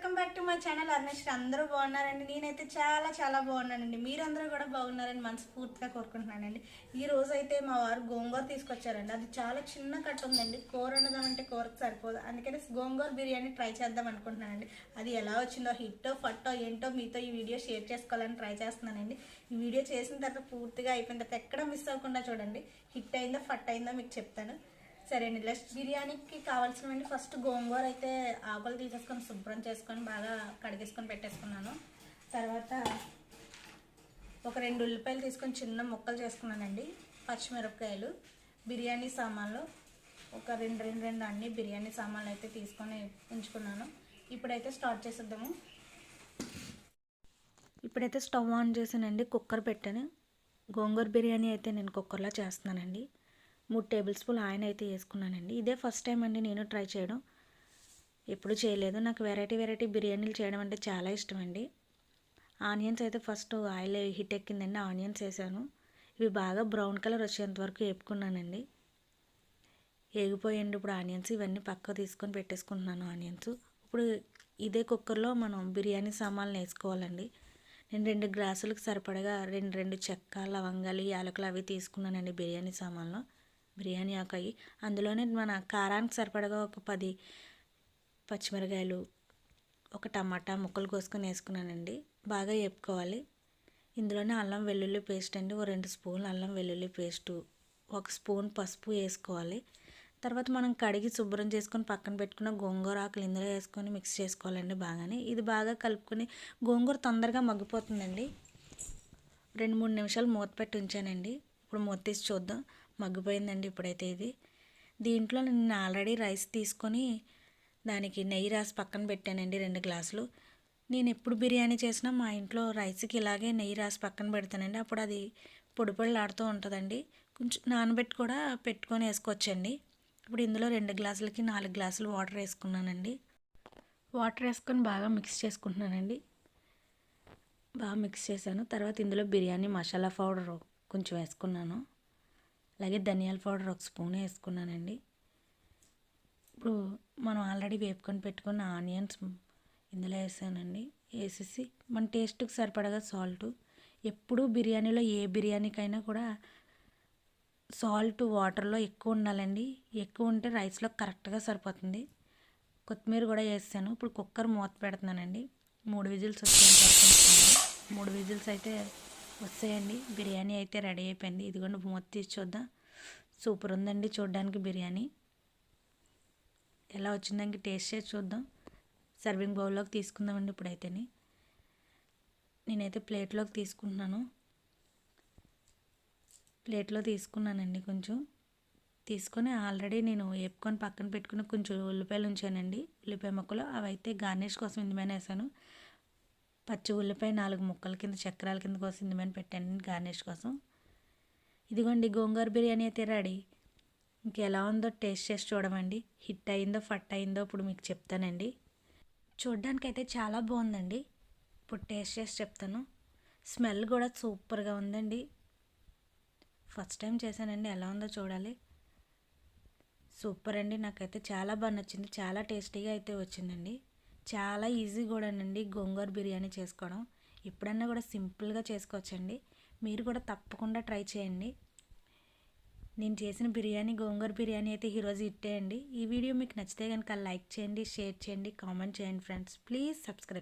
Welcome back to my channel Arnesh అందరూ బాగున్నారండి. నేనైతే చాలా చాలా బాగున్నానండి. మీరందరూ కూడా బాగున్నారని మనస్ఫూర్తిగా కోరుకుంటున్నానండి. ఈ రోజు అయితే మా వారు గోంగూర తీసుకొచ్చారండి. అది చాలా చిన్న కట్ట ఉందండి. కూర వండదామంటే కూరకు సరిపోదు. అందుకని గోంగూర బిర్యానీ ట్రై చేద్దాం అనుకుంటున్నానండి. అది ఎలా వచ్చిందో హిట్టో ఫట్టో ఏంటో మీతో ఈ వీడియో షేర్ చేసుకోవాలని ట్రై చేస్తున్నానండి. ఈ వీడియో చేసిన తర్వాత పూర్తిగా అయిపోయిన తర్వాత ఎక్కడ మిస్ అవ్వకుండా చూడండి. హిట్ అయిందో ఫట్ అయిందో మీకు చెప్తాను. సరే అండి లెస్ట్ బిర్యానీకి కావాల్సినవన్నీ ఫస్ట్ గోంగూర అయితే ఆకులు తీసేసుకొని శుభ్రం చేసుకొని బాగా కడిగేసుకొని పెట్టేసుకున్నాను. తర్వాత ఒక రెండు ఉల్లిపాయలు తీసుకొని చిన్న ముక్కలు చేసుకున్నానండి. పచ్చిమిరపకాయలు బిర్యానీ సామాన్లు ఒక రెండు రెండు రెండు అన్ని బిర్యానీ సామాన్లు అయితే తీసుకొని ఉంచుకున్నాను. ఇప్పుడైతే స్టార్ట్ చేసేద్దాము. ఇప్పుడైతే స్టవ్ ఆన్ చేసానండి కుక్కర్ పెట్టాను. గోంగూర బిర్యానీ అయితే నేను కుక్కర్లో చేస్తున్నానండి. మూడు టేబుల్ స్పూన్ ఆయిల్ అయితే వేసుకున్నానండి. ఇదే ఫస్ట్ టైం అండి నేను ట్రై చేయడం. ఎప్పుడు చేయలేదు. నాకు వెరైటీ వెరైటీ బిర్యానీలు చేయడం అంటే చాలా ఇష్టం అండి ఆనియన్స్ అయితే ఫస్ట్ ఆయిల్ హిట్ ఎక్కిందండి. ఆనియన్స్ వేసాను. ఇవి బాగా బ్రౌన్ కలర్ వచ్చేంత వరకు వేపుకున్నానండి. వేగిపోయండి ఇప్పుడు ఆనియన్స్. ఇవన్నీ పక్క తీసుకొని పెట్టేసుకుంటున్నాను ఆనియన్స్. ఇప్పుడు ఇదే కుక్కర్లో మనం బిర్యానీ సామాన్లు వేసుకోవాలండి. నేను రెండు గ్లాసులకు సరిపడగా రెండు రెండు చెక్క లవంగాలు యాలకులు అవి తీసుకున్నానండి బిర్యానీ సామాన్లు. బిర్యానీ ఆకాయి. అందులోనే మన కారానికి సరిపడగా ఒక పది పచ్చిమిరకాయలు ఒక టమాటా ముక్కలు కోసుకొని వేసుకున్నానండి. బాగా వేపుకోవాలి. ఇందులోనే అల్లం వెల్లుల్లి పేస్ట్ అండి. ఓ రెండు స్పూన్లు అల్లం వెల్లుల్లి పేస్టు ఒక స్పూన్ పసుపు వేసుకోవాలి. తర్వాత మనం కడిగి శుభ్రం చేసుకొని పక్కన పెట్టుకున్న గోంగూర ఆకులు ఇందులో వేసుకొని మిక్స్ చేసుకోవాలండి బాగానే. ఇది బాగా కలుపుకొని గోంగూర తొందరగా మగ్గిపోతుందండి. రెండు మూడు నిమిషాలు మూత పెట్టి ఉంచానండి. ఇప్పుడు మూత తీసి చూద్దాం. మగ్గిపోయిందండి ఇప్పుడైతే ఇది. దీంట్లో నేను ఆల్రెడీ రైస్ తీసుకొని దానికి నెయ్యి రాసి పక్కన పెట్టానండి రెండు గ్లాసులు. నేను ఎప్పుడు బిర్యానీ చేసినా మా ఇంట్లో రైస్కి ఇలాగే నెయ్యి రాసి పక్కన పెడతానండి. అప్పుడు అది పొడి పొడిలాడుతూ ఉంటుందండి. కొంచెం నానబెట్టి కూడా పెట్టుకొని వేసుకోవచ్చండి. ఇప్పుడు ఇందులో రెండు గ్లాసులకి నాలుగు గ్లాసులు వాటర్ వేసుకున్నానండి. వాటర్ వేసుకొని బాగా మిక్స్ చేసుకుంటున్నానండి. బాగా మిక్స్ చేశాను. తర్వాత ఇందులో బిర్యానీ మసాలా పౌడర్ కొంచెం వేసుకున్నాను. అలాగే ధనియాల పౌడర్ ఒక స్పూన్ వేసుకున్నానండి. ఇప్పుడు మనం ఆల్రెడీ వేపుకొని పెట్టుకున్న ఆనియన్స్ ఇందులో వేసానండి. వేసేసి మన టేస్ట్కి సరిపడగా సాల్ట్. ఎప్పుడూ బిర్యానీలో ఏ బిర్యానీకైనా కూడా సాల్ట్ వాటర్లో ఎక్కువ ఉండాలండి. ఎక్కువ ఉంటే రైస్లో కరెక్ట్గా సరిపోతుంది. కొత్తిమీర కూడా వేసాను. ఇప్పుడు కుక్కర్ మూత పెడుతున్నానండి. మూడు విజిల్స్ వచ్చిన మూడు విజిల్స్ అయితే వస్తాయండి బిర్యానీ అయితే రెడీ అయిపోయింది. ఇదిగోండి మూత తీసి చూద్దాం. సూపర్ ఉందండి చూడడానికి బిర్యానీ. ఎలా వచ్చిందానికి టేస్ట్ చేసి చూద్దాం. సర్వింగ్ బౌల్లోకి తీసుకుందామండి ఇప్పుడైతేని. నేనైతే ప్లేట్లోకి తీసుకుంటున్నాను. ప్లేట్లో తీసుకున్నానండి కొంచెం. తీసుకొని ఆల్రెడీ నేను వేపుకొని పక్కన పెట్టుకుని కొంచెం ఉల్లిపాయలు ఉంచానండి. ఉల్లిపాయ ముక్కలు అవి అయితే గార్నిష్ కోసం ఇందుమైన వేసాను. పచ్చి ఉల్లిపాయ నాలుగు ముక్కల కింద చక్రాల కింద కోసం ఇందుమని పెట్టాను గార్నిష్ కోసం. ఇదిగోండి గోంగూర బిర్యానీ అయితే రెడీ. ఇంకెలా ఉందో టేస్ట్ చేసి చూడమండి. హిట్ అయిందో ఫట్ అయిందో ఇప్పుడు మీకు చెప్తానండి. చూడ్డానికైతే అయితే చాలా బాగుందండి. ఇప్పుడు టేస్ట్ చేసి చెప్తాను. స్మెల్ కూడా సూపర్గా ఉందండి. ఫస్ట్ టైం చేశానండి ఎలా ఉందో చూడాలి. సూపర్ అండి నాకైతే చాలా బాగా నచ్చింది చాలా టేస్టీగా అయితే వచ్చిందండి. చాలా ఈజీ కూడానండి గోంగూర బిర్యానీ చేసుకోవడం. ఎప్పుడన్నా కూడా సింపుల్గా చేసుకోవచ్చండి. మీరు కూడా తప్పకుండా ట్రై చేయండి. నేను చేసిన బిర్యానీ గోంగూర బిర్యానీ అయితే ఈరోజు ఇట్టేయండి ఈ వీడియో మీకు నచ్చితే కనుక లైక్ చేయండి షేర్ చేయండి కామెంట్ చేయండి ఫ్రెండ్స్. Please subscribe